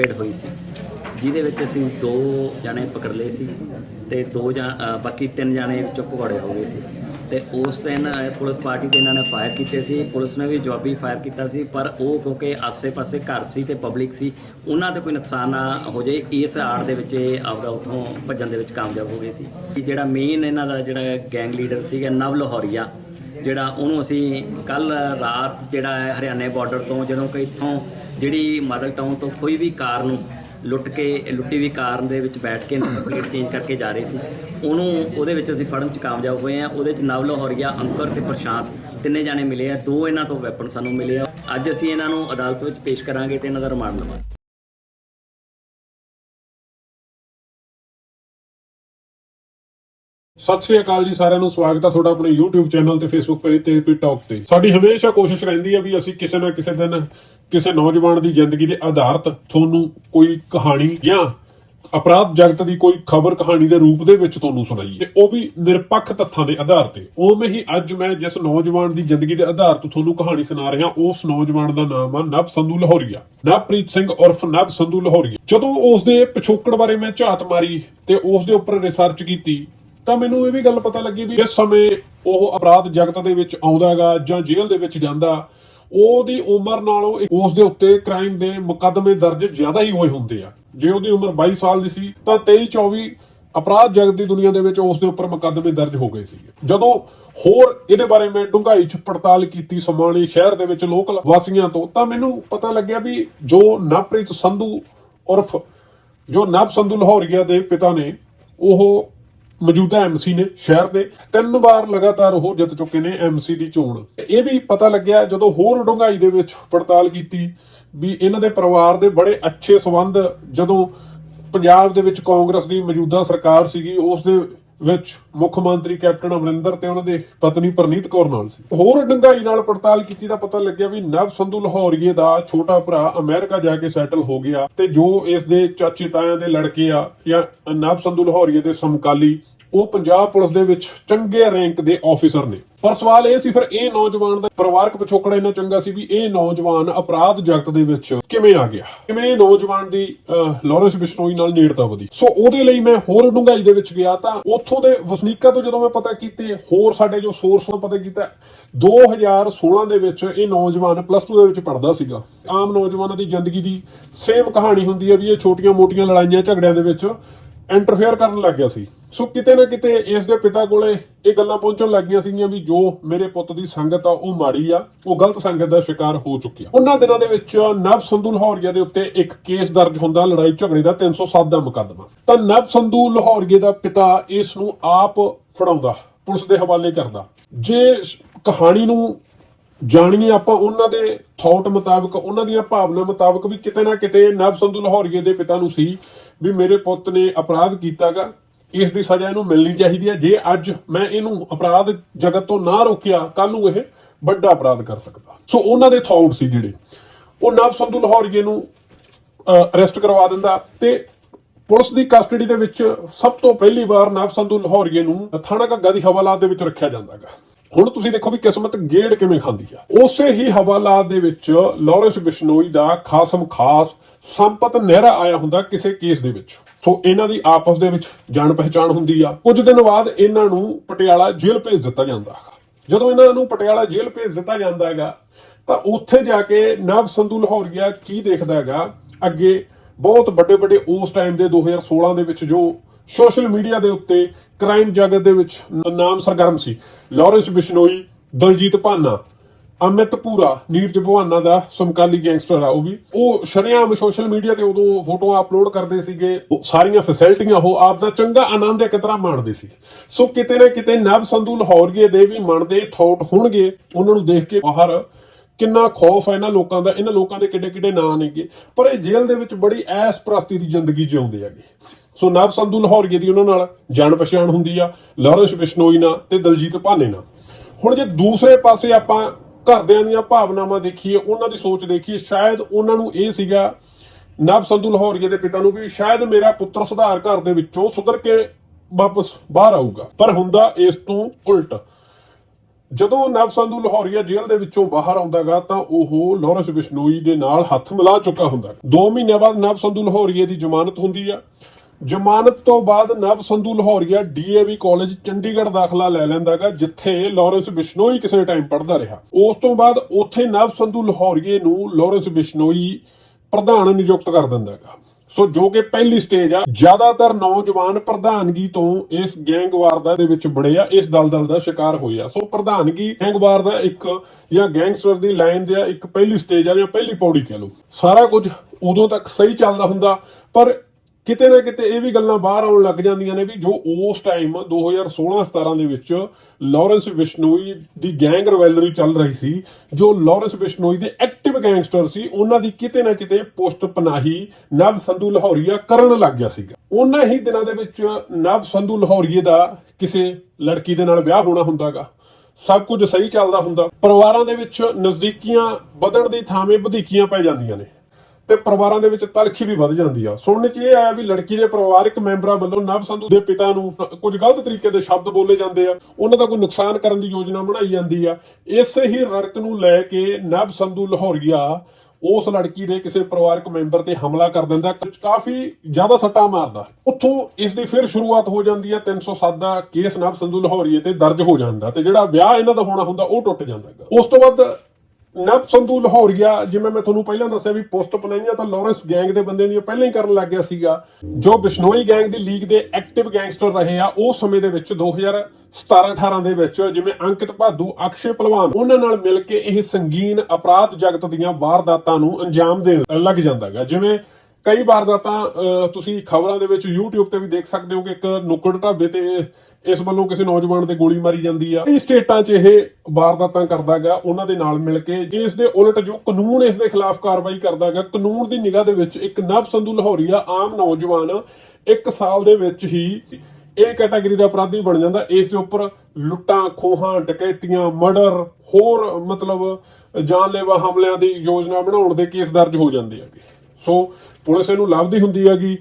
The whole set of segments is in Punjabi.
ਪੇੜ ਹੋਈ ਸੀ। ਜਿਹਦੇ ਵਿੱਚ ਅਸੀਂ ਦੋ ਜਣੇ ਪਕੜ ਲਏ ਸੀ ਤੇ ਦੋ ਜਾਂ ਬਾਕੀ ਤਿੰਨ ਜਣੇ ਵਿੱਚੋਂ ਭਗੌੜੇ ਹੋ ਗਏ ਸੀ। ਤੇ ਉਸ ਦਿਨ ਪੁਲਿਸ ਪਾਰਟੀ ਤੇ ਇਹਨਾਂ ਨੇ ਫਾਇਰ ਕੀਤੇ ਸੀ। ਪੁਲਿਸ ਨੇ ਵੀ ਜਵਾਬੀ ਫਾਇਰ ਕੀਤਾ ਸੀ, ਪਰ ਉਹ ਕਿਉਂਕਿ ਆਸੇ-ਪਾਸੇ ਘਰ ਸੀ ਤੇ ਪਬਲਿਕ ਸੀ, ਉਹਨਾਂ ਤੇ ਕੋਈ ਨੁਕਸਾਨ ਨਾ ਹੋ ਜਾਏ। ਇਸ ਆੜ ਦੇ ਵਿੱਚ ਇਹ ਆਪਦਾ ਉੱਥੋਂ ਭੱਜਣ ਦੇ ਵਿੱਚ ਕਾਮਯਾਬ ਹੋ ਗਏ ਸੀ। ਕਿ ਜਿਹੜਾ ਮੇਨ ਇਹਨਾਂ ਦਾ ਜਿਹੜਾ ਗੈਂਗ ਲੀਡਰ ਸੀਗਾ, ਨਵ ਲਾਹੌਰੀਆ, ਜਿਹੜਾ ਉਹਨੂੰ ਅਸੀਂ ਕੱਲ ਰਾਤ ਜਿਹੜਾ ਹਰਿਆਣੇ ਬਾਰਡਰ ਤੋਂ ਜਦੋਂ ਕਿ ਇੱਥੋਂ ਜਿਹੜੀ ਮਾਡਲ ਟਾਊਨ ਤੋਂ ਕੋਈ ਵੀ ਕਾਰ ਨੂੰ ਲੁੱਟ ਕੇ, ਲੁੱਟੀ ਵੀ ਕਾਰ ਦੇ ਵਿੱਚ ਬੈਠ ਕੇ ਪਲੇਟ ਚੇਂਜ ਕਰਕੇ ਜਾ ਰਹੇ ਸੀ, ਉਹਨੂੰ ਉਹਦੇ ਵਿੱਚ ਅਸੀਂ ਫੜਨ ਚ ਕਾਮਯਾਬ ਹੋਏ ਆ ਉਹਦੇ ਚ ਨਵ ਲਾਹੌਰੀਆ ਅੰਕਰ ਤੇ ਪ੍ਰਸ਼ਾਂਤ, ਤਿੰਨੇ ਜਾਣੇ ਮਿਲੇ ਆ। ਦੋ ਇਹਨਾਂ ਤੋਂ ਵੈਪਨ ਸਾਨੂੰ ਮਿਲੇ ਆ। ਅੱਜ ਅਸੀਂ ਇਹਨਾਂ ਨੂੰ ਅਦਾਲਤ ਵਿੱਚ ਪੇਸ਼ ਕਰਾਂਗੇ ਤੇ ਇਹਨਾਂ ਦਾ ਰਿਮਾਂਡ ਲਵਾਂਗੇ। ਸਤਿ ਸ੍ਰੀ ਅਕਾਲ ਜੀ, ਸਾਰਿਆਂ ਨੂੰ ਸਵਾਗਤ ਹੈ ਤੁਹਾਡਾ ਆਪਣੇ YouTube ਚੈਨਲ ਤੇ Facebook ਪੇਜ ਤੇ ਪੀ ਤੇ। ਸਾਡੀ ਹਮੇਸ਼ਾ ਕੋਸ਼ਿਸ਼ ਰਹਿੰਦੀ ਹੈ ਵੀ ਅਸੀਂ ਕਿਸੇ ਨਾ ਕਿਸੇ ਦਿਨ ਕਿਸੇ ਨੌਜਵਾਨ ਦੀ ਜ਼ਿੰਦਗੀ ਦੇ ਆਧਾਰਿਤ ਤੁਹਾਨੂੰ ਕੋਈ ਕਹਾਣੀ ਜਾਂ ਅਪਰਾਧ ਜਗਤ ਦੀ ਕੋਈ ਖਬਰ ਕਹਾਣੀ ਦੇ ਰੂਪ ਦੇ ਵਿੱਚ ਤੁਹਾਨੂੰ ਸੁਣਾਈਏ ਤੇ ਉਹ ਵੀ ਨਿਰਪੱਖ ਤੱਥਾਂ ਦੇ ਆਧਾਰ ਤੇ। ਉਵੇਂ ਹੀ ਅੱਜ ਮੈਂ ਜਿਸ ਨੌਜਵਾਨ ਦੀ ਜ਼ਿੰਦਗੀ ਦੇ ਆਧਾਰ ਤੋਂ ਤੁਹਾਨੂੰ ਕਹਾਣੀ ਸੁਣਾ ਰਿਹਾ, ਉਸ ਨੌਜਵਾਨ ਦਾ ਨਾਮ ਆ ਨਵ ਸੰਧੂ ਲਾਹੌਰੀਆ। ਨਵਪ੍ਰੀਤ ਸਿੰਘ ਉਰਫ ਨਵ ਸੰਧੂ ਲਾਹੌਰੀਆ। ਜਦੋਂ ਉਸ ਦੇ ਪਿਛੋਕੜ ਬਾਰੇ ਮੈਂ ਝਾਤ ਮਾਰੀ ਤੇ ਉਸ ਦੇ ਉੱਪਰ ਰਿਸਰਚ ਕੀਤੀ, ਤਾਂ ਮੈਨੂੰ ਇਹ ਵੀ ਗੱਲ ਪਤਾ ਲੱਗੀ ਵੀ ਇਸ ਸਮੇਂ ਉਹ ਅਪਰਾਧ ਜਗਤ ਦੇ ਵਿੱਚ ਆਉਂਦਾਗਾ ਜਾਂ ਜੇਲ੍ਹ ਦੇ ਵਿੱਚ ਜਾਂਦਾ ਉਹਦੀ ਉਮਰ ਨਾਲੋਂ ਉਸ ਦੇ ਉੱਤੇ ਕ੍ਰਾਈਮ ਦੇ ਮੁਕੱਦਮੇ ਦਰਜ ਜ਼ਿਆਦਾ ਹੀ ਹੋਏ ਹੁੰਦੇ ਆ। ਜੇ ਉਹਦੀ ਉਮਰ 22 ਸਾਲ ਦੀ ਸੀ, ਤਾਂ 23 24 ਅਪਰਾਧ ਜਗਤ ਦੀ ਦੁਨੀਆ ਦੇ ਵਿੱਚ ਉਸ ਦੇ ਉੱਪਰ ਮੁਕੱਦਮੇ ਦਰਜ ਹੋ ਗਏ ਸੀ ਜਦੋਂ ਹੋਰ ਇਹਦੇ ਬਾਰੇ ਮੈਂ ਡੂੰਘਾਈ 'ਚ ਪੜਤਾਲ ਕੀਤੀ ਸਮਾਣੀ ਸ਼ਹਿਰ ਦੇ ਵਿੱਚ ਲੋਕਲ ਵਾਸੀਆਂ ਤੋਂ, ਤਾਂ ਮੈਨੂੰ ਪਤਾ ਲੱਗਿਆ ਵੀ ਜੋ ਨਵਪ੍ਰੀਤ ਸੰਧੂ ਉਰਫ ਜੋ ਨਵ ਸੰਧੂ ਲਾਹੌਰੀਆ ਦੇ ਪਿਤਾ ਨੇ, ਉਹ ਮੌਜੂਦਾ ਐਮਸੀ ਨੇ ਸ਼ਹਿਰ ਦੇ ਤਿੰਨ ਵਾਰ ਲਗਾਤਾਰ ਉਹ ਜਿੱਤ ਚੁੱਕੇ ਨੇ ਐਮਸੀ ਦੀ ਚੋਣ। ਇਹ ਵੀ ਪਤਾ ਲੱਗਿਆ ਜਦੋਂ ਹੋਰ ਡੂੰਘਾਈ ਦੇ ਵਿੱਚ ਪੜਤਾਲ ਕੀਤੀ ਵੀ ਇਹਨਾਂ ਦੇ ਪਰਿਵਾਰ ਦੇ ਬੜੇ ਅੱਛੇ ਸਬੰਧ ਜਦੋਂ ਪੰਜਾਬ ਦੇ ਵਿੱਚ ਕਾਂਗਰਸ ਦੀ ਮੌਜੂਦਾ ਸਰਕਾਰ ਸੀਗੀ, ਉਸ ਦੇ ਵਿੱਚ ਮੁੱਖ ਮੰਤਰੀ ਕੈਪਟਨ ਅਮਰਿੰਦਰ ਤੇ ਉਹਨਾਂ ਦੇ ਪਤਨੀ ਪ੍ਰਨੀਤ ਕੌਰ ਨਾਲ ਸੀ। ਹੋਰ ਡੰਗਾਈ ਨਾਲ ਪੜਤਾਲ ਕੀਤੀ ਤਾਂ ਪਤਾ ਲੱਗਿਆ ਵੀ ਨਵ ਸੰਧੂ ਲਾਹੌਰੀਏ ਦਾ ਛੋਟਾ ਭਰਾ ਅਮਰੀਕਾ ਜਾ ਕੇ ਸੈਟਲ ਹੋ ਗਿਆ ਤੇ ਜੋ ਇਸ ਦੇ ਚਾਚੇ ਤਾਇਆਂ ਦੇ ਲੜਕੇ ਆ ਜਾਂ ਨਵ ਸੰਧੂ ਲਾਹੌਰੀਏ ਦੇ ਸਮਕਾਲੀ ਉਹ ਪੰਜਾਬ ਪੁਲਿਸ ਦੇ ਵਿੱਚ ਚੰਗੇ ਰੈਂਕ ਦੇ ਆਫੀਸਰ ਨੇ। ਪਰ ਸਵਾਲ ਇਹ ਸੀ ਫਿਰ ਇਹ ਨੌਜਵਾਨ ਦਾ ਪਰਿਵਾਰਕ ਪਿਛੋਕੜ ਇੰਨਾ ਚੰਗਾ ਸੀ ਵੀ ਇਹ ਨੌਜਵਾਨ ਅਪਰਾਧ ਜਗਤ ਦੇ ਵਿੱਚ ਕਿਵੇਂ ਆ ਗਿਆ? ਕਿਵੇਂ ਇਹ ਨੌਜਵਾਨ ਦੀ ਅਹ, ਲਾਰੈਂਸ ਬਿਸ਼ਨੋਈ ਨਾਲ ਨੇੜਤਾ ਵਧੀ? ਸੋ ਉਹਦੇ ਲਈ ਮੈਂ ਹੋਰ ਡੂੰਘਾਈ ਦੇ ਵਿੱਚ ਗਿਆ ਤਾਂ ਉੱਥੋਂ ਦੇ ਵਸਨੀਕਾਂ ਤੋਂ ਜਦੋਂ ਮੈਂ ਪਤਾ ਕੀਤੇ ਹੋਰ ਸਾਡੇ ਜੋ ਸੋਰਸ ਤੋਂ ਪਤਾ ਕੀਤਾ 2016 ਦੇ ਵਿੱਚ ਇਹ ਨੌਜਵਾਨ ਪਲੱਸ 2 ਦੇ ਵਿੱਚ ਪੜਦਾ ਸੀਗਾ। ਆਮ ਨੌਜਵਾਨਾਂ ਦੀ ਜ਼ਿੰਦਗੀ ਦੀ ਸੇਮ ਕਹਾਣੀ ਹੁੰਦੀ ਹੈ ਵੀ ਇਹ ਛੋਟੀਆਂ-ਮੋਟੀਆਂ ਲੜਾਈਆਂ ਝਗੜਿਆਂ ਦੇ ਵਿੱਚ ਇੰਟਰਫੇਅਰ ਕਰਨ ਲੱਗ ਗਿਆ ਸੀ। ਸੋ ਕਿਤੇ ਨਾ ਕਿਤੇ ਇਸ ਦੇ ਪਿਤਾ ਕੋਲੇ ਇਹ ਗੱਲਾਂ ਪਹੁੰਚਣ ਲੱਗੀਆਂ ਸੀਗੀਆਂ ਵੀ ਜੋ ਮੇਰੇ ਪੁੱਤ ਦੀ ਸੰਗਤ ਆ, ਉਹ ਮਾੜੀ ਆ, ਉਹ ਗਲਤ ਸੰਗਤ ਦਾ ਸ਼ਿਕਾਰ ਹੋ ਚੁੱਕੀ ਆ। ਉਹਨਾਂ ਦਿਨਾਂ ਦੇ ਵਿੱਚ ਨਵ ਸੰਧੂ ਲਾਹੌਰੀਆ ਦੇ ਉੱਤੇ ਇੱਕ ਕੇਸ ਦਰਜ ਹੁੰਦਾ, ਲੜਾਈ ਝਗੜੇ ਦਾ 307 ਦਾ ਮੁਕੱਦਮਾ। ਤਾਂ ਨਵ ਸੰਧੂ ਲਾਹੌਰੀਏ ਦਾ ਪਿਤਾ ਇਸ ਨੂੰ ਆਪ ਫੜਾਉਂਦਾ, ਪੁਲਿਸ ਦੇ ਹਵਾਲੇ ਕਰਦਾ। ਜੇ ਕਹਾਣੀ ਨੂੰ ਜਾਣੀਏ ਆਪਾਂ ਉਹਨਾਂ ਦੇ ਥਾਟ ਮੁਤਾਬਕ, ਉਹਨਾਂ ਦੀਆਂ ਭਾਵਨਾ ਮੁਤਾਬਕ ਵੀ ਕਿਤੇ ਨਾ ਕਿਤੇ ਨਵ ਸੰਧੂ ਲਾਹੌਰੀਏ ਦੇ ਪਿਤਾ ਨੂੰ ਸੀ ਵੀ ਮੇਰੇ ਪੁੱਤ ਨੇ ਅਪਰਾਧ ਕੀਤਾਗਾ ਇਸ ਦੀ ਸਜ਼ਾ ਇਹਨੂੰ ਮਿਲਣੀ ਚਾਹੀਦੀ ਹੈ। ਜੇ ਅੱਜ ਮੈਂ ਇਹਨੂੰ ਅਪਰਾਧ ਜਗਤ ਤੋਂ ਨਾ ਰੋਕਿਆ ਕੱਲ ਨੂੰ ਇਹ ਵੱਡਾ ਅਪਰਾਧ ਕਰ ਸਕਦਾ। ਸੋ ਉਹਨਾਂ ਦੇ ਥਾਟ ਸੀ ਜਿਹੜੇ। ਉਹ ਨਵ ਸੰਧੂ ਲਾਹੌਰੀਏ ਨੂੰ ਅਰੈਸਟ ਕਰਵਾ ਦਿੰਦਾ ਤੇ ਪੁਲਿਸ ਦੀ ਕਸਟਡੀ ਦੇ ਵਿੱਚ ਸਭ ਤੋਂ ਪਹਿਲੀ ਵਾਰ ਨਵ ਸੰਧੂ ਲਾਹੌਰੀਏ ਨੂੰ ਥਾਣਾ ਘੱਗਾ ਦੀ ਹਵਾਲਾਤ ਦੇ ਵਿੱਚ ਰੱਖਿਆ ਜਾਂਦਾਗਾ। ਹੁਣ ਤੁਸੀਂ ਦੇਖੋ ਵੀ ਕਿਸਮਤ ਗੇੜ ਕਿਵੇਂ ਖਾਂਦੀ ਆ। ਉਸੇ ਹੀ ਹਵਾਲਾਤ ਦੇ ਵਿੱਚ ਲਾਰੈਂਸ ਬਿਸ਼ਨੋਈ ਦਾ ਖਾਸਮ ਖਾਸ ਸੰਪਤ ਨਹਿਰਾ ਆਇਆ ਹੁੰਦਾ ਕਿਸੇ ਕੇਸ ਦੇ ਵਿੱਚ। ਸੋ ਇਹਨਾਂ ਦੀ ਆਪਸ ਦੇ ਵਿੱਚ ਜਾਣ ਪਹਿਚਾਣ ਹੁੰਦੀ ਆ। ਕੁਝ ਦਿਨ ਬਾਅਦ ਇਹਨਾਂ ਨੂੰ ਪਟਿਆਲਾ ਜੇਲ੍ਹ ਭੇਜ ਦਿੱਤਾ ਜਾਂਦਾ ਹੈ ਜਦੋਂ ਇਹਨਾਂ ਨੂੰ ਪਟਿਆਲਾ ਜੇਲ੍ਹ ਭੇਜ ਦਿੱਤਾ ਜਾਂਦਾ ਹੈਗਾ, ਤਾਂ ਉੱਥੇ ਜਾ ਕੇ ਨਵ ਸੰਧੂ ਲਾਹੌਰੀਆ ਕੀ ਦੇਖਦਾ ਹੈਗਾ, ਅੱਗੇ ਬਹੁਤ ਵੱਡੇ ਵੱਡੇ ਉਸ ਟਾਈਮ ਦੇ 2016 ਦੇ ਵਿੱਚ ਜੋ ਸੋਸ਼ਲ ਮੀਡੀਆ ਦੇ ਉੱਤੇ ਕ੍ਰਾਈਮ ਜਗਤ ਦੇ ਵਿੱਚ ਨਾਮ ਸਰਗਰਮ ਸੀ। ਲਾਰੈਂਸ ਬਿਸ਼ਨੋਈ, ਦਲਜੀਤ ਭਾਨਾ, ਅਮਿਤ ਪੂਰਾ, ਨੀਰਜ ਭਵਾਨਾ ਦਾ ਸਮਕਾਲੀ ਗੈਂਗਸਟਰ ਆ ਉਹ ਵੀ। ਉਹ ਸ਼ਰੇਆਮ ਸੋਸ਼ਲ ਮੀਡੀਆ ਤੇ ਉਦੋਂ ਫੋਟੋਆਂ ਅਪਲੋਡ ਕਰਦੇ ਸੀਗੇ। ਸਾਰੀਆਂ ਫੈਸਿਲਿਟੀਆਂ ਉਹ ਆਪ ਦਾ ਚੰਗਾ ਆਨੰਦ ਇੱਕ ਤਰ੍ਹਾਂ ਮਾਣਦੇ ਸੀ। ਸੋ ਕਿਤੇ ਨਾ ਕਿਤੇ ਨਵ ਸੰਧੂ ਲਾਹੌਰੀਏ ਦੇ ਵੀ ਮਨ ਦੇ ਥਾਟ ਹੋਣਗੇ। ਉਹਨਾਂ ਨੂੰ ਦੇਖ ਕੇ ਬਾਹਰ ਕਿੰਨਾ ਖੌਫ ਹੈ ਇਹਨਾਂ ਲੋਕਾਂ ਦਾ। ਇਹਨਾਂ ਲੋਕਾਂ ਦੇ ਕਿੱਡੇ ਕਿੱਡੇ ਨਾਂ ਨੇਗੇ। ਪਰ ਇਹ ਜੇਲ੍ਹ ਦੇ ਵਿੱਚ ਬੜੀ ਐਸ ਪ੍ਰਸਤੀ ਦੀ ਜ਼ਿੰਦਗੀ ਜਿਉਂਦੇ ਹੈਗੇ। ਸੋ ਨਵ ਸੰਧੂ ਲਾਹੌਰੀਏ ਦੀ ਉਹਨਾਂ ਨਾਲ ਜਾਣ ਪਛਾਣ ਹੁੰਦੀ ਆ, ਲਾਰੈਂਸ ਬਿਸ਼ਨੋਈ ਨਾਲ ਤੇ ਦਲਜੀਤ ਭਾਨੇ ਨਾਲ। ਹੁਣ ਜੇ ਦੂਸਰੇ ਪਾਸੇ ਆਪਾਂ ਘਰਦਿਆਂ ਦੀਆਂ ਭਾਵਨਾਵਾਂ ਦੇਖੀਏ, ਉਹਨਾਂ ਦੀ ਸੋਚ ਦੇਖੀਏ, ਸ਼ਾਇਦ ਉਹਨਾਂ ਨੂੰ ਇਹ ਸੀਗਾ, ਨਵ ਸੰਧੂ ਲਾਹੌਰੀਏ ਦੇ ਪਿਤਾ ਨੂੰ ਵੀ ਸ਼ਾਇਦ ਮੇਰਾ ਪੁੱਤਰ ਸੁਧਾਰ ਘਰ ਦੇ ਵਿੱਚੋਂ ਸੁਧਰ ਕੇ ਵਾਪਸ ਬਾਹਰ ਆਊਗਾ। ਪਰ ਹੁੰਦਾ ਇਸ ਤੋਂ ਉਲਟ। ਜਦੋਂ ਨਵ ਸੰਧੂ ਲਾਹੌਰੀਆ ਜੇਲ੍ਹ ਦੇ ਵਿੱਚੋਂ ਬਾਹਰ ਆਉਂਦਾਗਾ, ਤਾਂ ਉਹ ਲਾਰੈਂਸ ਬਿਸ਼ਨੋਈ ਦੇ ਨਾਲ ਹੱਥ ਮਿਲਾ ਚੁੱਕਾ ਹੁੰਦਾ। 2 ਮਹੀਨਿਆਂ ਬਾਅਦ ਨਵ ਸੰਧੂ ਲਾਹੌਰੀਆ ਦੀ ਜ਼ਮਾਨਤ ਹੁੰਦੀ ਆ। ਜ਼ਮਾਨਤ ਤੋਂ ਬਾਅਦ ਨਵ ਸੰਧੂ ਲਾਹੌਰੀਆ ਡੀਏਵੀ ਕਾਲਜ ਚੰਡੀਗੜ੍ਹ ਦਾਖਲਾ ਲੈ ਲੈਂਦਾਗਾ, ਜਿੱਥੇ ਲਾਰੈਂਸ ਬਿਸ਼ਨੋਈ ਕਿਸੇ ਟਾਈਮ ਪੜ੍ਹਦਾ ਰਿਹਾ। ਉਸ ਤੋਂ ਬਾਅਦ ਉੱਥੇ ਨਵ ਸੰਧੂ ਲਾਹੌਰੀਏ ਨੂੰ ਲਾਰੈਂਸ ਬਿਸ਼ਨੋਈ ਪ੍ਰਧਾਨ ਨਿਯੁਕਤ ਕਰ ਦਿੰਦਾਗਾ। ਸੋ ਜੋ ਕਿ ਪਹਿਲੀ ਸਟੇਜ ਆ, ਜ਼ਿਆਦਾਤਰ ਨੌਜਵਾਨ ਪ੍ਰਧਾਨਗੀ ਤੋਂ ਇਸ ਗੈਂਗਵਾਰ ਦੇ ਵਿੱਚ ਬੜੇ ਆ, ਇਸ ਦਲਦਲ ਦਾ ਸ਼ਿਕਾਰ ਹੋਏ ਆ। ਸੋ ਪ੍ਰਧਾਨਗੀ ਗੈਂਗਵਾਰ ਦਾ ਇੱਕ ਜਾਂ ਗੈਂਗਸਟਰ ਦੀ ਲਾਈਨ ਦੇ ਇੱਕ ਪਹਿਲੀ ਸਟੇਜ ਆ ਜਾਂ ਪਹਿਲੀ ਪੌੜੀ ਕਹਿ ਲਓ। ਸਾਰਾ ਕੁਝ ਉਦੋਂ ਤੱਕ ਸਹੀ ਚੱਲਦਾ ਹੁੰਦਾ, ਪਰ ਕਿਤੇ ਨਾ ਕਿਤੇ ਇਹ ਵੀ ਗੱਲਾਂ ਬਾਹਰ ਆਉਣ ਲੱਗ ਜਾਂਦੀਆਂ ਨੇ ਵੀ ਜੋ ਉਸ ਟਾਈਮ 2016-17 ਦੇ ਵਿੱਚ ਲਾਰੈਂਸ ਬਿਸ਼ਨੋਈ ਦੀ ਗੈਂਗ ਰਵੈਲਰੀ ਚੱਲ ਰਹੀ ਸੀ, ਜੋ ਲਾਰੈਂਸ ਬਿਸ਼ਨੋਈ ਦੇ ਐਕਟਿਵ ਗੈਂਗਸਟਰ ਸੀ, ਉਹਨਾਂ ਦੀ ਕਿਤੇ ਨਾ ਕਿਤੇ ਪੋਸਟ ਪਨਾਹੀ ਨਵ ਸੰਧੂ ਲਾਹੌਰੀਆ ਕਰਨ ਲੱਗ ਗਿਆ ਸੀਗਾ। ਉਹਨਾਂ ਹੀ ਦਿਨਾਂ ਦੇ ਵਿੱਚ ਨਵ ਸੰਧੂ ਲਾਹੌਰੀਏ ਦਾ ਕਿਸੇ ਲੜਕੀ ਦੇ ਨਾਲ ਵਿਆਹ ਹੋਣਾ ਹੁੰਦਾਗਾ। ਸਭ ਕੁਝ ਸਹੀ ਚੱਲਦਾ ਹੁੰਦਾ। ਪਰਿਵਾਰਾਂ ਦੇ ਵਿੱਚ ਨਜ਼ਦੀਕੀਆਂ ਵਧਣ ਦੀ ਥਾਵੇਂ ਵਧੀਕੀਆਂ ਪੈ ਜਾਂਦੀਆਂ ਨੇ। ਤੇ ਪਰਿਵਾਰਾਂ ਦੇ ਵਿੱਚ ਤਲਖੀ ਵੀ ਵੱਧ ਜਾਂਦੀ ਆ। ਸੁਣਨ ਚ ਇਹ ਆਇਆ ਵੀ ਲੜਕੀ ਦੇ ਪਰਿਵਾਰਕ ਮੈਂਬਰਾਂ ਵੱਲੋਂ ਨਵ ਸੰਧੂ ਦੇ ਪਿਤਾ ਨੂੰ, ਕੁਝ ਗਲਤ ਤਰੀਕੇ ਦੇ ਸ਼ਬਦ ਬੋਲੇ ਜਾਂਦੇ ਆ। ਉਹਨਾਂ ਦਾ ਕੋਈ ਨੁਕਸਾਨ ਕਰਨ ਦੀ ਯੋਜਨਾ ਬਣਾਈ ਜਾਂਦੀ ਆ। ਇਸੇ ਹੀ ਰੜਕ ਨੂੰ ਲੈ ਕੇ ਨਵ ਸੰਧੂ ਲਾਹੌਰੀਆ ਉਸ ਲੜਕੀ ਦੇ ਕਿਸੇ ਪਰਿਵਾਰਕ ਮੈਂਬਰ ਤੇ ਹਮਲਾ ਕਰ ਦਿੰਦਾ ਕਾਫੀ ਜ਼ਿਆਦਾ ਸੱਟਾ ਮਾਰਦਾ। ਉੱਥੋਂ ਇਸ ਦੀ ਫਿਰ ਸ਼ੁਰੂਆਤ ਹੋ ਜਾਂਦੀ ਹੈ 307 ਦਾ ਕੇਸ ਨਵ ਸੰਧੂ ਲਾਹੌਰੀਏ ਤੇ ਦਰਜ ਹੋ ਜਾਂਦਾ ਤੇ ਜਿਹੜਾ ਵਿਆਹ ਇਹਨਾਂ ਦਾ ਹੋਣਾ ਹੁੰਦਾ, ਉਹ ਟੁੱਟ ਜਾਂਦਾ ਉਸ ਤੋਂ ਬਾਅਦ ਨਵ ਸੰਧੂ ਲਾਹੌਰੀਆ ਜਿਵੇਂ ਮੈਂ ਤੁਹਾਨੂੰ ਪਹਿਲਾਂ ਦੱਸਿਆ ਵੀ ਪੋਸਟ ਪਨਾਈਆਂ ਤਾਂ ਲਾਰੈਂਸ ਗੈਂਗ ਦੇ ਬੰਦੇ ਦੀਆਂ ਪਹਿਲਾਂ ਹੀ ਕਰਨ ਲੱਗ ਗਿਆ ਸੀਗਾ। ਜੋ ਬਿਸ਼ਨੋਈ ਗੈਂਗ ਦੀ ਲੀਗ ਦੇ ਐਕਟਿਵ ਗੈਂਗਸਟਰ ਰਹੇ ਆ, ਉਹ ਸਮੇਂ ਦੇ ਵਿੱਚ 2017-18 ਦੇ ਵਿੱਚ ਜਿਵੇਂ ਅੰਕਿਤ ਭਾਦੂ, ਅਕਸ਼ੇ ਪਹਿਲਵਾਨ ਉਹਨਾਂ ਨਾਲ ਮਿਲ ਕੇ ਇਹ ਸੰਗੀਨ ਅਪਰਾਧ ਜਗਤ ਦੀਆਂ ਵਾਰਦਾਤਾਂ ਨੂੰ ਅੰਜਾਮ ਦੇਣ ਲੱਗ ਜਾਂਦਾਗਾ। ਜਿਵੇਂ ਕਈ ਵਾਰਦਾਤਾਂ ਅਹ, ਤੁਸੀਂ ਖਬਰਾਂ ਦੇ ਵਿੱਚ YouTube ਤੇ ਵੀ ਦੇਖ ਸਕਦੇ ਹੋ ਕਿ ਇੱਕ ਨੁੱਕੜ ਢਾਬੇ ਤੇ ਇਸ ਵੱਲੋਂ ਕਿਸੇ ਨੌਜਵਾਨ ਤੇ ਗੋਲੀ ਮਾਰੀ ਜਾਂਦੀ ਆ। ਕਈ ਸਟੇਟਾਂ 'ਚ ਇਹ ਵਾਰਦਾਤਾਂ ਕਰਦਾਗਾ ਉਹਨਾਂ ਦੇ ਨਾਲ ਮਿਲ ਕੇ ਇਸ ਦੇ ਉਲਟ ਜੋ ਕਾਨੂੰਨ ਇਸ ਦੇ ਖਿਲਾਫ ਕਾਰਵਾਈ ਕਰਦਾਗਾ ਕਾਨੂੰਨ ਦੀ ਨਿਗਾਹ ਦੇ ਵਿੱਚ ਇੱਕ ਨਵ ਸੰਧੂ ਲਾਹੌਰੀਆ ਆਮ ਨੌਜਵਾਨ ਇੱਕ ਸਾਲ ਦੇ ਵਿੱਚ ਹੀ ਇਹ ਕੈਟਾਗਰੀ ਦਾ ਅਪਰਾਧੀ ਬਣ ਜਾਂਦਾ। ਇਸ ਦੇ ਉੱਪਰ ਲੁੱਟਾਂ ਖੋਹਾਂ ਡਕੈਤੀਆਂ ਮਰਡਰ ਹੋਰ ਮਤਲਬ ਜਾਨਲੇਵਾ ਹਮਲਿਆਂ ਦੀ ਯੋਜਨਾ ਬਣਾਉਣ ਦੇ ਕੇਸ ਦਰਜ ਹੋ ਜਾਂਦੇ ਹੈਗੇ ਸੋ ਪੁਲਿਸ ਇਹਨੂੰ ਲੱਭਦੀ ਹੁੰਦੀ ਹੈਗੀ।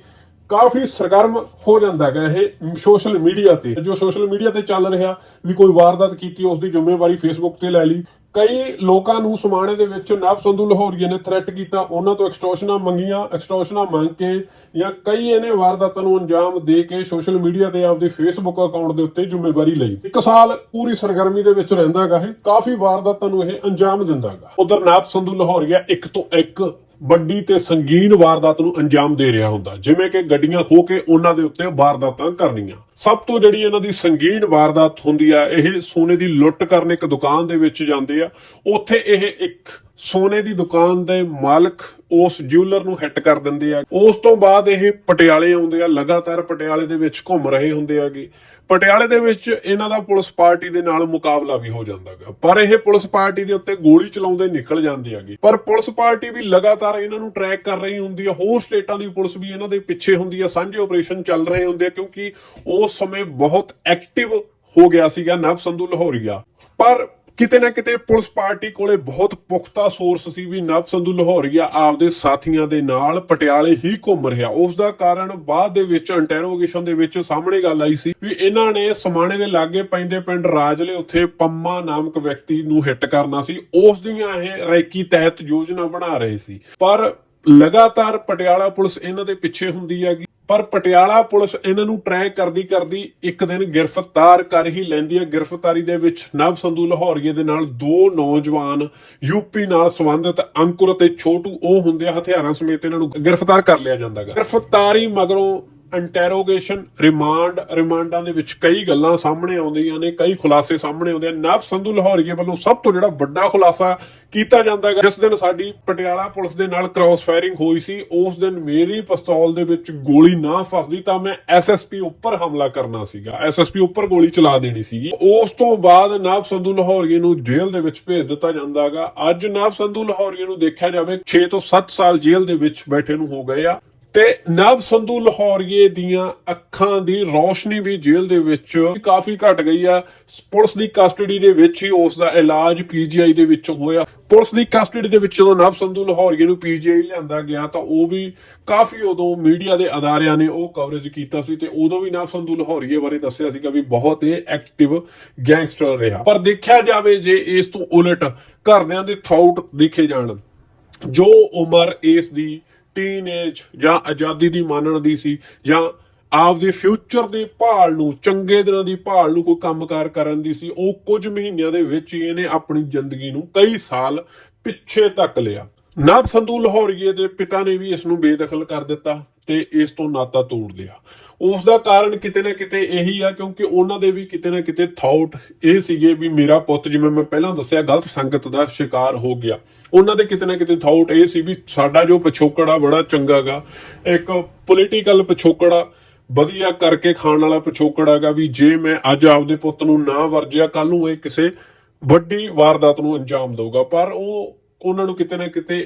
ਕਾਫੀ ਸਰਗਰਮ ਹੋ ਜਾਂਦਾ ਹੈਗਾ ਇਹ ਸੋਸ਼ਲ ਮੀਡੀਆ ਤੇ। ਜੋ ਸੋਸ਼ਲ ਮੀਡੀਆ ਤੇ ਚੱਲ ਰਿਹਾ, ਵੀ ਕੋਈ ਵਾਰਦਾਤ ਕੀਤੀ, ਉਸ ਦੀ ਜ਼ਿੰਮੇਵਾਰੀ ਫੇਸਬੁੱਕ ਤੇ ਲੈ ਲਈ। ਕਈ ਲੋਕਾਂ ਨੂੰ ਸਮਾਣੇ ਦੇ ਵਿੱਚ ਨਵ ਸੰਧੂ ਲਾਹੌਰੀਆ ਨੇ ਥ੍ਰੈਟ ਕੀਤਾ, ਉਹਨਾਂ ਤੋਂ ਐਕਸਟੋਰਸ਼ਨਾਂ ਮੰਗੀਆਂ ਐਕਸਟੋਰਸ਼ਨਾਂ ਮੰਗ ਕੇ ਜਾਂ ਕਈ ਇਹਨੇ ਵਾਰਦਾਤਾਂ ਨੂੰ ਅੰਜਾਮ ਦੇ ਕੇ ਸੋਸ਼ਲ ਮੀਡੀਆ ਤੇ ਆਪਦੇ ਫੇਸਬੁੱਕ ਅਕਾਊਂਟ ਦੇ ਉੱਤੇ ਜ਼ਿੰਮੇਵਾਰੀ ਲਈ। ਇੱਕ ਸਾਲ ਪੂਰੀ ਸਰਗਰਮੀ ਦੇ ਵਿੱਚ ਰਹਿੰਦਾ ਹੈਗਾ ਇਹ, ਕਾਫੀ ਵਾਰਦਾਤਾਂ ਨੂੰ ਇਹ ਅੰਜਾਮ ਦਿੰਦਾ ਹੈਗਾ। ਉਧਰ ਨਵ ਸੰਧੂ ਲਾਹੌਰੀਆ ਇੱਕ ਤੋਂ ਇੱਕ ਵੱਡੀ ਤੇ ਸੰਗੀਨ ਵਾਰਦਾਤ ਨੂੰ ਅੰਜਾਮ ਦੇ ਰਿਹਾ ਹੁੰਦਾ। ਜਿਵੇਂ ਕਿ ਗੱਡੀਆਂ ਖੋ ਕੇ ਉਹਨਾਂ ਦੇ ਉੱਤੇ ਵਾਰਦਾਤਾਂ ਕਰਨੀਆਂ। ਸਭ ਤੋਂ ਜਿਹੜੀ ਇਹਨਾਂ ਦੀ ਸੰਗੀਨ ਵਾਰਦਾਤ ਹੁੰਦੀ ਆ, ਇਹ ਸੋਨੇ ਦੀ ਲੁੱਟ ਕਰਨ ਇੱਕ ਦੁਕਾਨ ਦੇ ਵਿੱਚ ਜਾਂਦੇ ਆ। ਉੱਥੇ ਇਹ ਇੱਕ ਸੋਨੇ ਦੀ ਦੁਕਾਨ ਦੇ ਮਾਲਕ ਉਸ ਜਿਊਲਰ ਨੂੰ ਹਿੱਟ ਕਰ ਦਿੰਦੇ ਆ। ਉਸ ਤੋਂ ਬਾਅਦ ਇਹ ਪਟਿਆਲੇ ਆਉਂਦੇ ਆ, ਲਗਾਤਾਰ ਪਟਿਆਲੇ ਦੇ ਵਿੱਚ ਘੁੰਮ ਰਹੇ ਹੁੰਦੇ ਆਗੇ। ਪਟਿਆਲੇ ਦੇ ਵਿੱਚ ਇਹਨਾਂ ਦਾ ਪੁਲਿਸ ਪਾਰਟੀ ਦੇ ਨਾਲ ਮੁਕਾਬਲਾ ਵੀ ਹੋ ਜਾਂਦਾਗਾ ਪਰ ਇਹ ਪੁਲਿਸ ਪਾਰਟੀ ਦੇ ਉੱਤੇ ਗੋਲੀ ਚਲਾਉਂਦੇ ਨਿਕਲ ਜਾਂਦੇ ਆਗੇ। ਪਰ ਪੁਲਿਸ ਪਾਰਟੀ ਵੀ ਲਗਾਤਾਰ ਇਹਨਾਂ ਨੂੰ ਟਰੈਕ ਕਰ ਰਹੀ ਹੁੰਦੀ ਆ। ਹੋਰ ਸਟੇਟਾਂ ਦੀ ਪੁਲਿਸ ਵੀ ਇਹਨਾਂ ਦੇ ਪਿੱਛੇ ਹੁੰਦੀ ਆ। ਸਾਂਝੇ ਆਪਰੇਸ਼ਨ ਚੱਲ ਰਹੇ ਹੁੰਦੇ ਆ, ਕਿਉਂਕਿ ਉਸ ਉਸ ਸਮੇਂ ਬਹੁਤ ਐਕਟਿਵ ਹੋ ਗਿਆ ਸੀਗਾ, ਨਵ ਸੰਧੂ ਲਾਹੌਰੀਆ। ਪਰ ਕਿਤੇ ਨਾ ਕਿਤੇ ਪੁਲਿਸ ਪਾਰਟੀ ਕੋਲੇ ਬਹੁਤ ਪੁਖਤਾ ਸੋਰਸ ਸੀ ਵੀ ਨਵ ਸੰਧੂ ਲਾਹੌਰੀਆ ਆਪਦੇ ਸਾਥੀਆਂ ਦੇ ਨਾਲ ਪਟਿਆਲੇ ਹੀ ਘੁੰਮ ਰਿਹਾ। ਉਸ ਦਾ ਕਾਰਨ ਬਾਅਦ ਦੇ ਵਿੱਚ ਇੰਟਰੋਗੇਸ਼ਨ ਦੇ ਵਿੱਚ ਸਾਹਮਣੇ ਗੱਲ ਆਈ ਸੀ ਵੀ ਇਹਨਾਂ ਨੇ ਸਮਾਣੇ ਦੇ ਲਾਗੇ ਪੈਂਦੇ ਪਿੰਡ ਰਾਜਲੇ ਉੱਥੇ ਪੰਮਾ ਨਾਮਕ ਵਿਅਕਤੀ ਨੂੰ ਹਿੱਟ ਕਰਨਾ ਸੀ। ਉਸ ਦੀਆਂ ਇਹ ਰੈਕੀ ਤਹਿਤ ਯੋਜਨਾ ਬਣਾ ਰਹੇ ਸੀ। ਪਰ ਲਗਾਤਾਰ ਪਟਿਆਲਾ ਪੁਲਿਸ ਇਹਨਾਂ ਦੇ ਪਿੱਛੇ ਹੁੰਦੀ ਹੈਗੀ। ਪਰ ਪਟਿਆਲਾ ਪੁਲਿਸ ਇਹਨਾਂ ਨੂੰ ਟਰੈਕ ਕਰਦੀ ਕਰਦੀ ਇੱਕ ਦਿਨ ਗ੍ਰਿਫਤਾਰ ਕਰ ਹੀ ਲੈਂਦੀ ਹੈ। ਗ੍ਰਿਫਤਾਰੀ ਦੇ ਵਿੱਚ ਨਵ ਸੰਧੂ ਲਾਹੌਰੀਏ ਦੇ ਨਾਲ ਦੋ ਨੌਜਵਾਨ ਯੂਪੀ ਨਾਲ ਸੰਬੰਧਿਤ ਅੰਕੁਰ ਅਤੇ ਛੋਟੂ, ਉਹ ਹੁੰਦੇ ਹਥਿਆਰਾਂ ਸਮੇਤ ਇਹਨਾਂ ਨੂੰ ਗ੍ਰਿਫਤਾਰ ਕਰ ਲਿਆ ਜਾਂਦਾ ਹੈ ਗ੍ਰਿਫਤਾਰੀ ਮਗਰੋਂ ਇੰਟਰੋਗੇਸ਼ਨ ਰਿਮਾਂਡ ਰਿਮਾਂਡਾਂ ਦੇ ਵਿੱਚ ਕਈ ਗੱਲਾਂ ਸਾਹਮਣੇ ਆਉਂਦੀਆਂ ਨੇ, ਕਈ ਖੁਲਾਸੇ ਸਾਹਮਣੇ ਆਉਂਦੇ ਆ। ਨਵ ਸੰਧੂ ਲਾਹੌਰੀਏ ਵੱਲੋਂ ਸਭ ਤੋਂ ਜਿਹੜਾ ਵੱਡਾ ਖੁਲਾਸਾ ਕੀਤਾ ਜਾਂਦਾ ਹੈ ਜਿਸ ਦਿਨ ਸਾਡੀ ਪਟਿਆਲਾ ਪੁਲਿਸ ਦੇ ਨਾਲ ਕ੍ਰਾਸ ਫਾਇਰਿੰਗ ਹੋਈ ਸੀ, ਉਸ ਦਿਨ ਮੇਰੀ ਪਿਸਤੌਲ ਦੇ ਵਿੱਚ ਗੋਲੀ ਨਾ ਫਸਦੀ ਤਾਂ ਮੈਂ ਐਸਐਸਪੀ ਉੱਪਰ ਹਮਲਾ ਕਰਨਾ ਸੀਗਾ। ਐਸਐਸਪੀ ਉੱਪਰ ਗੋਲੀ ਚਲਾ ਦੇਣੀ ਸੀਗੀ। ਉਸ ਤੋਂ ਬਾਅਦ ਨਵ ਸੰਧੂ ਲਾਹੌਰੀਏ ਨੂੰ ਜੇਲ੍ਹ ਦੇ ਵਿੱਚ ਭੇਜ ਦਿੱਤਾ ਜਾਂਦਾਗਾ ਅੱਜ ਨਵ ਸੰਧੂ ਲਾਹੌਰੀਏ ਨੂੰ ਦੇਖਿਆ ਜਾਵੇ 6 ਤੋਂ 7 ਸਾਲ ਜੇਲ੍ਹ ਦੇ ਵਿੱਚ ਬੈਠੇ ਨੂੰ ਹੋ ਗਏ ਆ। ਤੇ ਨਵ ਸੰਧੂ ਲਾਹੌਰੀਏ ਦੀਆਂ ਅੱਖਾਂ ਦੀ ਰੌਸ਼ਨੀ ਵੀ ਜੇਲ੍ਹ ਦੇ ਵਿੱਚ ਕਾਫੀ ਘਟ ਗਈ ਆ। ਪੁਲਿਸ ਦੀ ਕਸਟਡੀ ਦੇ ਵਿੱਚ ਹੀ ਉਸ ਦਾ ਇਲਾਜ ਪੀਜੀਆਈ ਦੇ ਵਿੱਚ ਹੋਇਆ। ਪੁਲਿਸ ਦੀ ਕਸਟਡੀ ਦੇ ਵਿੱਚ ਜਦੋਂ ਨਵ ਸੰਧੂ ਲਾਹੌਰੀਏ ਨੂੰ ਪੀਜੀਆਈ ਲਿਆਂਦਾ ਗਿਆ ਤਾਂ ਉਹ ਵੀ ਕਾਫੀ ਉਦੋਂ ਮੀਡੀਆ ਦੇ ਅਦਾਰਿਆਂ ਨੇ ਉਹ ਕਵਰੇਜ ਕੀਤਾ ਸੀ ਤੇ ਉਦੋਂ ਵੀ ਨਵ ਸੰਧੂ ਲਾਹੌਰੀਏ ਬਾਰੇ ਦੱਸਿਆ ਸੀਗਾ ਵੀ ਬਹੁਤ ਹੀ ਐਕਟਿਵ ਗੈਂਗਸਟਰ ਰਿਹਾ। ਪਰ ਦੇਖਿਆ ਜਾਵੇ ਜੇ ਇਸ ਤੋਂ ਉਲਟ ਘਰਦਿਆਂ ਦੇ ਥਾਊਟ ਦੇਖੇ ਜਾਣ, ਜੋ ਉਮਰ ਇਸ ਦੀ ਟੀਨੇਜ ਜਾਂ ਆਜ਼ਾਦੀ ਦੀ ਮੰਨਣ ਦੀ ਸੀ ਜਾਂ ਆਪਦੇ ਫਿਊਚਰ ਦੇ ਭਾਲ ਨੂੰ, ਚੰਗੇ ਦਿਨਾਂ ਦੀ ਭਾਲ ਨੂੰ ਕੋਈ ਕੰਮਕਾਰ ਕਰਨ ਦੀ ਸੀ, ਉਹ ਕੁਝ ਮਹੀਨਿਆਂ ਦੇ ਵਿੱਚ ਹੀ ਇਹਨੇ ਆਪਣੀ ਜ਼ਿੰਦਗੀ ਨੂੰ ਕਈ ਸਾਲ ਪਿੱਛੇ ਤੱਕ ਲਿਆ। ਨਵ ਸੰਧੂ ਲਾਹੌਰੀਏ ਦੇ ਪਿਤਾ ਨੇ ਵੀ ਇਸ ਨੂੰ ਬੇਦਖਲ ਕਰ ਦਿੱਤਾ ਤੇ ਇਸ ਤੋਂ ਨਾਤਾ ਤੋੜ ਲਿਆ। ਉਸ ਦਾ ਕਾਰਨ ਕਿਤੇ ਨਾ ਕਿਤੇ ਇਹੀ ਆ, ਕਿਉਂਕਿ ਉਹਨਾਂ ਦੇ ਵੀ ਕਿਤੇ ਨਾ ਕਿਤੇ ਥਾਊਟ ਇਹ ਸੀਗੇ ਵੀ ਮੇਰਾ ਪੁੱਤ, ਜਿਵੇਂ ਮੈਂ ਪਹਿਲਾਂ ਦੱਸਿਆ, ਗਲਤ ਸੰਗਤ ਦਾ ਸ਼ਿਕਾਰ ਹੋ ਗਿਆ। ਉਹਨਾਂ ਦੇ ਕਿਤੇ ਨਾ ਕਿਤੇ ਥਾਊਟ ਇਹ ਸੀ ਵੀ ਸਾਡਾ ਜੋ ਪਿਛੋਕੜ ਆ, ਬੜਾ ਚੰਗਾਗਾ ਇੱਕ ਪੋਲੀਟੀਕਲ ਪਿਛੋਕੜ ਆ, ਵਧੀਆ ਕਰਕੇ ਖਾਣ ਵਾਲਾ ਪਿਛੋਕੜ ਹੈਗਾ ਵੀ ਜੇ ਮੈਂ ਅੱਜ ਆਪਦੇ ਪੁੱਤ ਨੂੰ ਨਾ ਵਰਜਿਆ ਕੱਲ ਨੂੰ ਇਹ ਕਿਸੇ ਵੱਡੀ ਵਾਰਦਾਤ ਨੂੰ ਅੰਜਾਮ ਦਊਗਾ। ਪਰ ਉਹ ਉਹਨਾਂ ਨੂੰ ਕਿਤੇ ਨਾ ਕਿਤੇ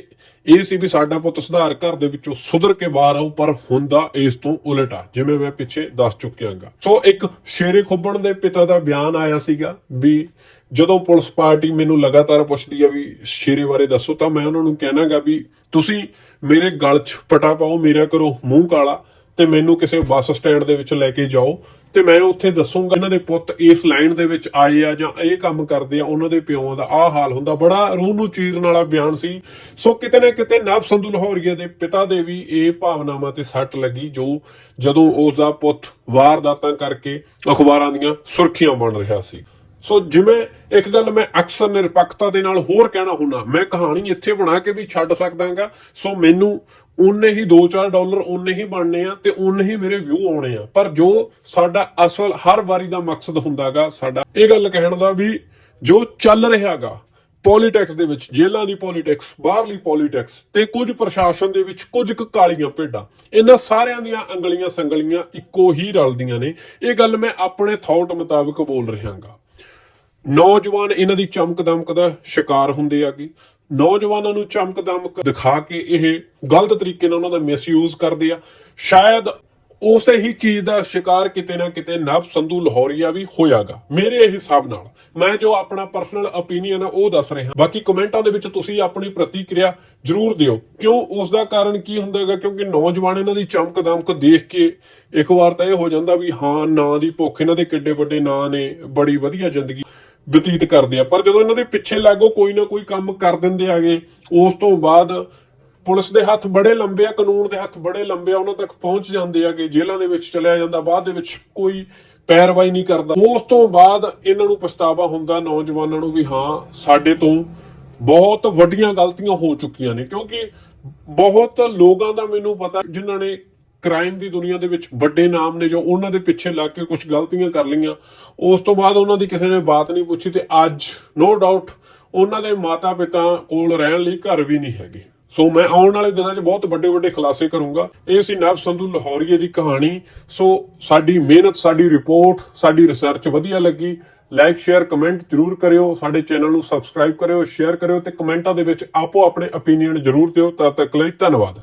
ਇਹ ਸੀ ਵੀ ਸਾਡਾ ਪੁੱਤ ਸੁਧਾਰ ਘਰ ਦੇ ਵਿੱਚੋਂ ਸੁਧਰ ਕੇ ਬਾਹਰ ਆਊ, ਪਰ ਹੁੰਦਾ ਇਸ ਤੋਂ ਉਲਟ ਆ ਜਿਵੇਂ ਮੈਂ ਪਿੱਛੇ ਦੱਸ ਚੁੱਕਿਆਂਗਾ। ਸੋ ਇੱਕ ਸ਼ੇਰੇ ਖੁੱਬਣ ਦੇ ਪਿਤਾ ਦਾ ਬਿਆਨ ਆਇਆ ਸੀਗਾ ਵੀ ਜਦੋਂ ਪੁਲਿਸ ਪਾਰਟੀ ਮੈਨੂੰ ਲਗਾਤਾਰ ਪੁੱਛਦੀ ਆ ਵੀ ਸ਼ੇਰੇ ਬਾਰੇ ਦੱਸੋ, ਤਾਂ ਮੈਂ ਉਹਨਾਂ ਨੂੰ ਕਹਿਣਾਗਾ ਵੀ ਤੁਸੀਂ ਮੇਰੇ ਗਲ 'ਚ ਪਟਾ ਪਾਓ, ਮੇਰਾ ਕਰੋ, ਮੂੰਹ ਕਾਲਾ। ਤੇ ਮੈਨੂੰ ਕਿਸੇ ਬੱਸ ਸਟੈਂਡ ਦੇ ਵਿੱਚ ਲੈ ਕੇ ਜਾਓ ਤੇ ਮੈਂ ਉੱਥੇ ਦੱਸੂਗਾ ਇਹਨਾਂ ਦੇ ਪੁੱਤ ਇਸ ਲਾਈਨ ਦੇ ਵਿੱਚ ਆਏ ਆ ਜਾਂ ਇਹ ਕੰਮ ਕਰਦੇ ਆ, ਉਹਨਾਂ ਦੇ ਪਿਓਾਂ ਦਾ ਆਹ ਹਾਲ ਹੁੰਦਾ। ਬੜਾ ਰੂਹ ਨੂੰ ਚੀਰਨ ਵਾਲਾ ਬਿਆਨ ਸੀ। ਸੋ ਕਿਤੇ ਨਾ ਕਿਤੇ ਨਵ ਸੰਧੂ ਲਾਹੌਰੀਆ ਦੇ ਪਿਤਾ ਦੇ ਵੀ ਇਹ ਭਾਵਨਾਵਾਂ ਤੇ ਸੱਟ ਲੱਗੀ, ਜੋ ਜਦੋਂ ਉਸ ਦਾ ਪੁੱਤ ਵਾਰਦਾਤਾਂ ਕਰਕੇ ਅਖਬਾਰਾਂ ਦੀਆਂ ਸੁਰਖੀਆਂ ਬਣ ਰਿਹਾ ਸੀ। ਸੋ ਜਿਵੇਂ ਇੱਕ ਗੱਲ ਮੈਂ ਅਕਸਰ ਨਿਰਪੱਖਤਾ ਦੇ ਨਾਲ ਹੋਰ ਕਹਿਣਾ ਹੁੰਦਾ, ਮੈਂ ਕਹਾਣੀ ਇੱਥੇ ਬਣਾ ਕੇ ਵੀ ਛੱਡ ਸਕਦਾਗਾ। ਸੋ ਮੈਨੂੰ ਉਨੇ ਹੀ 2-4 ਡਾਲਰ ਉਨੇ ਹੀ ਬਣਨੇ ਆ ਤੇ ਉਨੇ ਹੀ ਮੇਰੇ ਵਿਊ ਆਉਣੇ ਆ। ਪਰ ਜੋ ਸਾਡਾ ਅਸਲ ਹਰ ਵਾਰੀ ਦਾ ਮਕਸਦ ਹੁੰਦਾਗਾ ਸਾਡਾ, ਇਹ ਗੱਲ ਕਹਿਣ ਦਾ ਵੀ ਜੋ ਚੱਲ ਰਿਹਾਗਾ ਪੋਲਿਟਿਕਸ ਦੇ ਵਿੱਚ, ਜੇਲ੍ਹਾਂ ਦੀ ਪੋਲਿਟਿਕਸ ਬਾਹਰਲੀ ਪੋਲਿਟਿਕਸ ਤੇ ਕੁਝ ਪ੍ਰਸ਼ਾਸਨ ਦੇ ਵਿੱਚ ਕੁਝ ਕੁ ਕਾਲੀਆਂ ਭੇਡਾਂ, ਇਹਨਾਂ ਸਾਰਿਆਂ ਦੀਆਂ ਅੰਗਲੀਆਂ ਸੰਗਲੀਆਂ ਇੱਕੋ ਹੀ ਰਲਦੀਆਂ ਨੇ। ਇਹ ਗੱਲ ਮੈਂ ਆਪਣੇ ਥਾਟ ਮੁਤਾਬਕ ਬੋਲ ਰਿਹਾਗਾ। ਨੌਜਵਾਨ ਇਹਨਾਂ ਦੀ ਚਮਕ ਦਮਕ ਦਾ ਸ਼ਿਕਾਰ ਹੁੰਦੇ ਆਗੇ ਨੌਜਵਾਨਾਂ ਨੂੰ ਚਮਕ ਦਮਕ ਦਿਖਾ ਕੇ ਇਹ ਗਲਤ ਤਰੀਕੇ ਨਾਲ ਉਹਨਾਂ ਦਾ ਮਿਸਯੂਜ਼ ਕਰਦੇ ਆ। ਸ਼ਾਇਦ ਉਸੇ ਹੀ ਚੀਜ਼ ਦਾ ਸ਼ਿਕਾਰ ਕਿਤੇ ਨਾ ਕਿਤੇ ਨਵ ਸੰਧੂ ਲਾਹੌਰੀਆ ਵੀ ਹੋਇਆਗਾ, ਮੇਰੇ ਹਿਸਾਬ ਨਾਲ। ਮੈਂ ਜੋ ਆਪਣਾ ਪਰਸਨਲ ਓਪੀਨੀਅਨ ਆ, ਉਹ ਦੱਸ ਰਿਹਾ। ਬਾਕੀ ਕਮੈਂਟਾਂ ਦੇ ਵਿੱਚ ਤੁਸੀਂ ਆਪਣੀ ਪ੍ਰਤੀਕਿਰਿਆ ਜਰੂਰ ਦਿਓ। ਕਿਉਂ? ਉਸ ਦਾ ਕਾਰਨ ਕੀ ਹੁੰਦਾਗਾ ਕਿਉਂਕਿ ਨੌਜਵਾਨ ਇਹਨਾਂ ਦੀ ਚਮਕ ਦਮਕ ਦੇਖ ਕੇ ਇੱਕ ਵਾਰ ਤਾਂ ਇਹ ਹੋ ਜਾਂਦਾ ਵੀ ਹਾਂ, ਨਾਂ ਦੀ ਭੁੱਖ ਇਹਨਾਂ ਦੇ ਕਿੱਡੇ ਵੱਡੇ ਨਾਂ ਨੇ, ਬੜੀ ਵਧੀਆ ਜ਼ਿੰਦਗੀ। ਬਤੀਤ ਕਰਦੇ ਆ। ਪਰ ਜਦੋਂ ਇਹਨਾਂ ਦੇ ਪਿੱਛੇ ਲੱਗੋ ਕੋਈ ਨਾ ਕੋਈ ਕੰਮ ਕਰ ਦਿੰਦੇ ਆਗੇ, ਉਸ ਤੋਂ ਬਾਅਦ ਪੁਲਿਸ ਦੇ ਹੱਥ ਬੜੇ ਲੰਬੇ ਆ, ਕਾਨੂੰਨ ਦੇ ਹੱਥ ਬੜੇ ਲੰਬੇ ਆ, ਉਹਨਾਂ ਤੱਕ ਪਹੁੰਚ ਜਾਂਦੇ ਆ ਕਿ ਜੇਲ੍ਹਾਂ ਦੇ ਵਿੱਚ ਚਲਿਆ ਜਾਂਦਾ, ਬਾਅਦ ਦੇ ਵਿੱਚ ਕੋਈ ਪੈਰਵਾਈ ਨਹੀਂ ਕਰਦਾ। ਉਸ ਤੋਂ ਬਾਅਦ ਇਹਨਾਂ ਨੂੰ ਪਛਤਾਵਾ ਹੁੰਦਾ ਨੌਜਵਾਨਾਂ ਨੂੰ ਵੀ ਹਾਂ, ਸਾਡੇ ਤੋਂ ਬਹੁਤ ਵੱਡੀਆਂ ਗਲਤੀਆਂ ਹੋ ਚੁੱਕੀਆਂ ਨੇ। ਕਿਉਂਕਿ ਬਹੁਤ ਲੋਕਾਂ ਦਾ ਮੈਨੂੰ ਪਤਾ, ਜਿਨ੍ਹਾਂ ਨੇ ਕ੍ਰਾਈਮ ਦੀ ਦੁਨੀਆ ਦੇ ਵਿੱਚ ਵੱਡੇ ਨਾਮ ਨੇ ਜੋ ਉਹਨਾਂ ਦੇ ਪਿੱਛੇ ਲੱਗ ਕੇ ਕੁਝ ਗਲਤੀਆਂ ਕਰ ਲਈਆਂ। ਉਸ ਤੋਂ ਬਾਅਦ ਉਹਨਾਂ ਦੀ ਕਿਸੇ ਨੇ ਬਾਤ ਨਹੀਂ ਪੁੱਛੀ ਤੇ ਅੱਜ ਨੋ ਡਾਊਟ ਉਹਨਾਂ ਦੇ ਮਾਤਾ ਪਿਤਾ ਕੋਲ ਰਹਿਣ ਲਈ ਘਰ ਵੀ ਨਹੀਂ ਹੈਗੇ। ਸੋ ਮੈਂ ਆਉਣ ਵਾਲੇ ਦਿਨਾਂ 'ਚ ਬਹੁਤ ਵੱਡੇ ਵੱਡੇ ਖੁਲਾਸੇ ਕਰੂੰਗਾ। ਇਹ ਸੀ ਨਵ ਸੰਧੂ ਲਾਹੌਰੀਏ ਦੀ ਕਹਾਣੀ। ਸੋ ਸਾਡੀ ਮਿਹਨਤ, ਸਾਡੀ ਰਿਪੋਰਟ ਸਾਡੀ ਰਿਸਰਚ ਵਧੀਆ ਲੱਗੀ। ਲਾਈਕ ਸ਼ੇਅਰ ਕਮੈਂਟ ਜਰੂਰ ਕਰਿਓ। ਸਾਡੇ ਚੈਨਲ ਨੂੰ ਸਬਸਕ੍ਰਾਈਬ ਕਰਿਓ ਸ਼ੇਅਰ ਕਰਿਓ ਤੇ ਕਮੈਂਟਾਂ ਦੇ ਵਿੱਚ ਆਪੋ ਆਪਣੇ ਓਪੀਨੀਅਨ ਜਰੂਰ ਦਿਓ। ਤਦ ਤੱਕ ਲਈ ਧੰਨਵਾਦ।